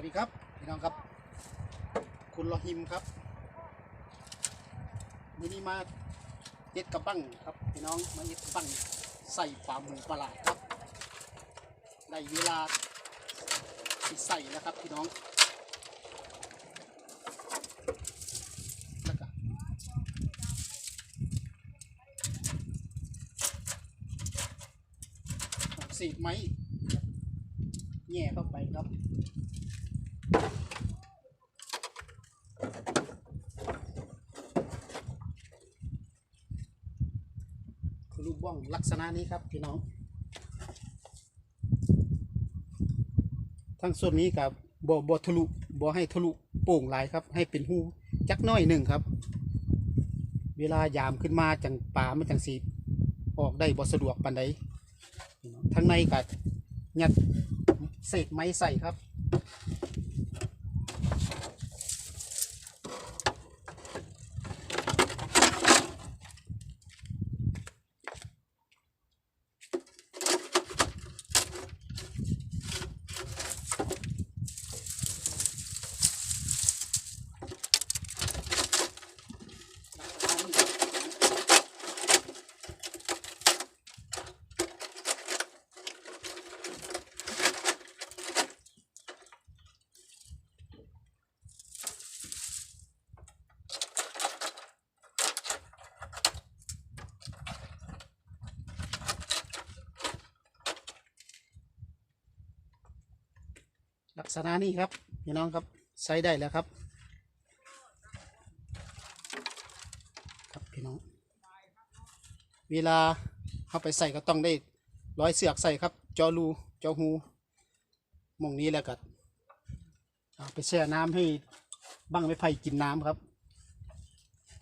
วัสดีครับพี่น้องครับ คุณรอฮิมครับวันนี้มาเอ็ดกระบังครับพี่น้องมาเอ็ดกระบังใส่ปลาหมูประหลาดครับได้เวลาสิใส่แล้วครับพี่น้องแล้วก็เอาสีดไม้แง่เข้าไปครับ องลักษณะนี้ครับพี่น้อง ทั้งส่วนนี้กับบ่บ่ทะลุบ่ให้ทะลุโป่งหลายครับ ให้เป็นหูจักน้อยหนึ่งครับ เวลายามขึ้นมาจังปลามันจังสีออกได้บ่สะดวกปานใดทั้งในกับยัดเศษไม้ใส่ครับ ษณะนี้ครับพี่น้องครับใช้ได้แล้วครับ ครับพี่น้อง เวลาเข้าไปใส่ก็ต้องได้ร้อยเสือกใส่ครับ จอรูจอหูมองนี้แล้วก็เอาไปแช่น้ำให้บั้งไม้ไผ่กินน้ำครับ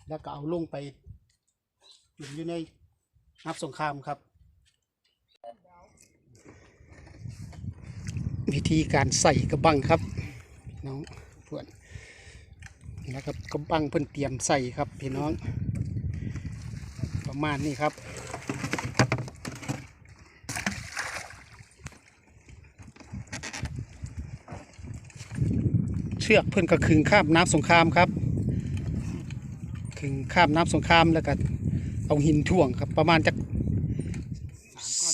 แล้วก็เอาลงไปอยู่ในน้ำสงครามครับ วิธีการใส่กระบังครับพี่น้องเพื่อนนะครับกระบังเพิ่อนเตรียมใส่ครับพี่น้อง ประมาณนี้ครับเชือกเพิ่อนก็ขึงข้ามน้ำสงครามครับขึงข้ามน้ำสงครามแล้วก็เอาหินถ่วงครับประมาณจัก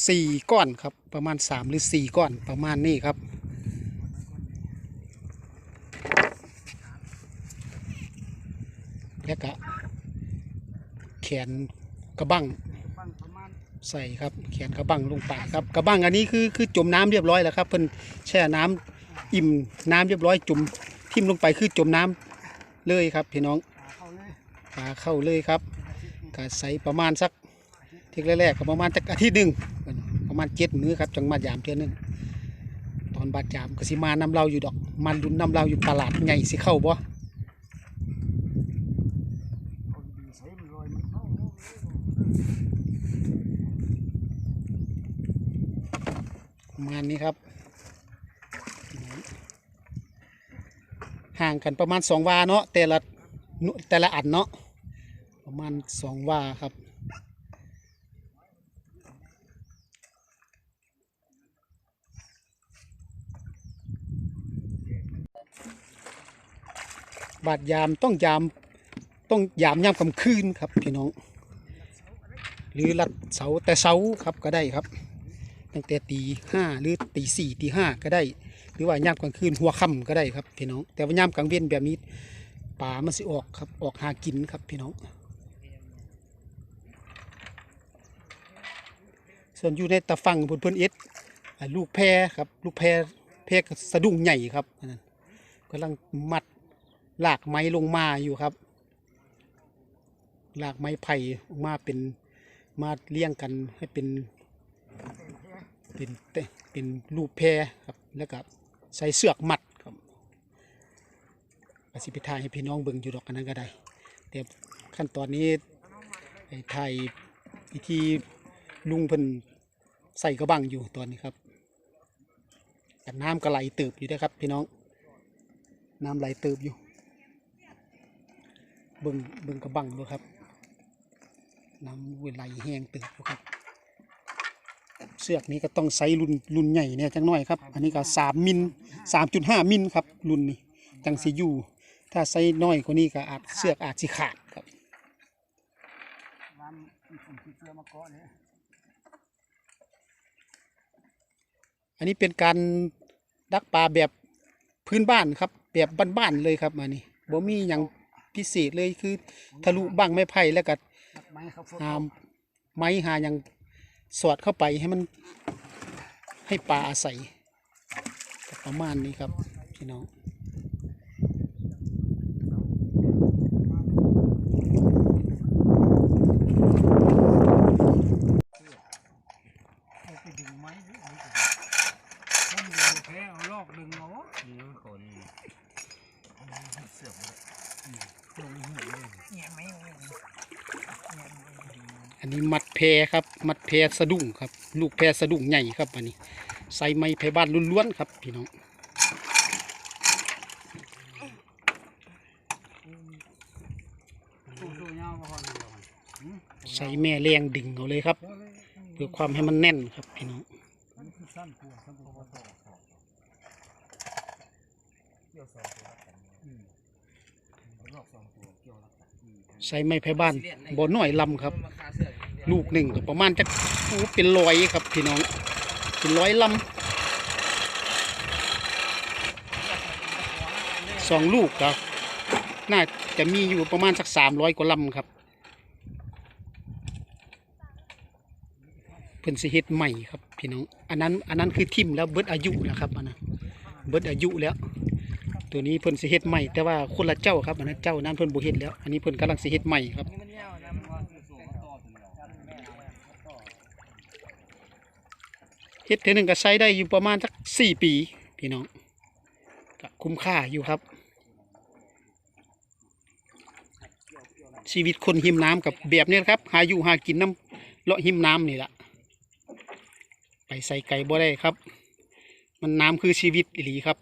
สี่ก้อนครับ ประมาณสามหรือสี่ก้อนประมาณนี้ครับ แล้วก็แขนกระบังใส่ครับแขนกระบังลงไปครับกระบังอันนี้คือคือจมน้ำเรียบร้อยแล้วครับเพิ่นแช่น้ำอิ่มน้ำเรียบร้อยจุ่มทิ่มลงไปคือจมน้ำเลยครับพี่น้องขาเข้าเลยครับก็ใส่ประมาณสัก ทีแรกๆก็ประมาณจักอาทิตย์หนึ่งประมาณเจ็ดมื้อครับจังมายามเทื่อนึงตอนบาดยามก็สิมานำเราอยู่ดอก มันดุนนำเราอยู่ตลาดไงสิเข้าบ่ประมาณนี้ครับห่างกันประมาณสองวาเนาะแต่ละแต่ละอันเนาะประมาณสองวาครับ บาดยามต้องยามต้องยามยามกลางคืนครับพี่น้อง หรือลัดเสาแต่เสาครับก็ได้ครับ ตั้งแต่ตีห้าหรือตีสี่ตีห้าก็ได้ หรือว่ายามกลางคืนหัวค่ำก็ได้ครับพี่น้อง แต่ว่ายามกลางเว้นแบบนี้ป่ามันสิออกครับออกหากินครับพี่น้อง ส่วนอยู่ในตะฟังเพิ่นเพิ่นเอ็ดลูกแพรครับลูกแพรแพรสะดุ้งใหญ่ครับนั่นกำลังมัด ลากไม้ลงมาอยู่ครับลากไม้ไผ่มาเป็นมาเลี้ยงกันให้เป็นเป็นเตเป็นรูปแพรครับแล้วก็ใส่เสือกมัดครับอาสิพิทายให้พี่น้องเบิ่งอยู่ดอกอันนั้นก็ได้ แต่ขั้นตอนนี้ไอ้ไทยพิธีลุงเพิ่นใส่กระบังอยู่ตอนนี้ครับแต่น้ำก็ไหลเติบอยู่ด้วยครับ พี่น้อง น้ำไหลเติบอยู่ เบิ่งเบิ่งกระบังดูครับ น้ำเวลาแห้งเติบอยู่ครับ เสือกนี้ก็ต้องไซส์รุ่นรุ่นใหญ่เนี่ยจังน้อยครับ อันนี้ก็สามมิลสามจุดห้ามิลครับรุ่นนี้จังสิอยู่ ถ้าไซส์น้อยกว่านี้ก็อาจเสือกอาจสิขาดครับวันมีคนที่เสื้อมาเกาะเนี่ยอันนี้เป็นการดักปลาแบบพื้นบ้านครับ แบบบ้านๆเลยครับอันนี้บ่มีอย่าง พิเศษเลยคือทะลุบังไม้ไผ่แล้วก็นักไม้เขาโฟหาไม้หาอย่างสอดเข้าไปให้มันให้ปลาอาศัยก็ประมาณนี้ครับพี่น้อง เอาไปดึงไม้หรืออะไรก็ได้คนดึงแพ้เอาลอกดึงเอาอืมคนเสือกเลยลงหัวเลยเนี่ยไม่เอาเนี่ย อันนี้มัด แพครับ มัดแพสะดุ้งครับ ลูกแพสะดุ้งใหญ่ครับอันนี้ใส่ไม้ไผ่บ้านล้วนๆครับพี่น้องตู้ตู้ยาวมาพอเลยอืมใส่แม่แรงดึงเอาเลยครับเพื่อความให้มันแน่นครับพี่น้องใส่ไม้ไผ่บ้านบ่น้อยลำครับ ลูกหนึ่งก็ประมาณจะเป็นร้อยครับพี่น้อง เป็นร้อยลำสองลูกครับน่าจะมีอยู่ประมาณสักสามร้อยกว่าลำครับเพิ่นสิเฮ็ดใหม่ครับพี่น้องอันนั้นอันนั้นคือทิมแล้วเบิดอายุแล้วครับอันนั้นเบิดอายุแล้ว ตัวนี้เพิ่นสิเฮ็ดใหม่แต่ว่าคนละเจ้าครับอันนั้นเจ้านั้นเพิ่นบ่เฮ็ดแล้ว อันนี้เพิ่นกำลังสิเฮ็ดใหม่ครับ เฮ็ดเทอหนึ่งก็ใช้ได้อยู่ประมาณสักสี่ปีพี่น้องก็คุ้มค่าอยู่ครับ ชีวิตคนหิมน้ำกับแบบนี้ครับ หาอยู่หากินน้ำเลาะหิมน้ำนี่แหละไปใส่ไก่บ่ได้ครับ มันน้ำคือชีวิตอีหลีครับ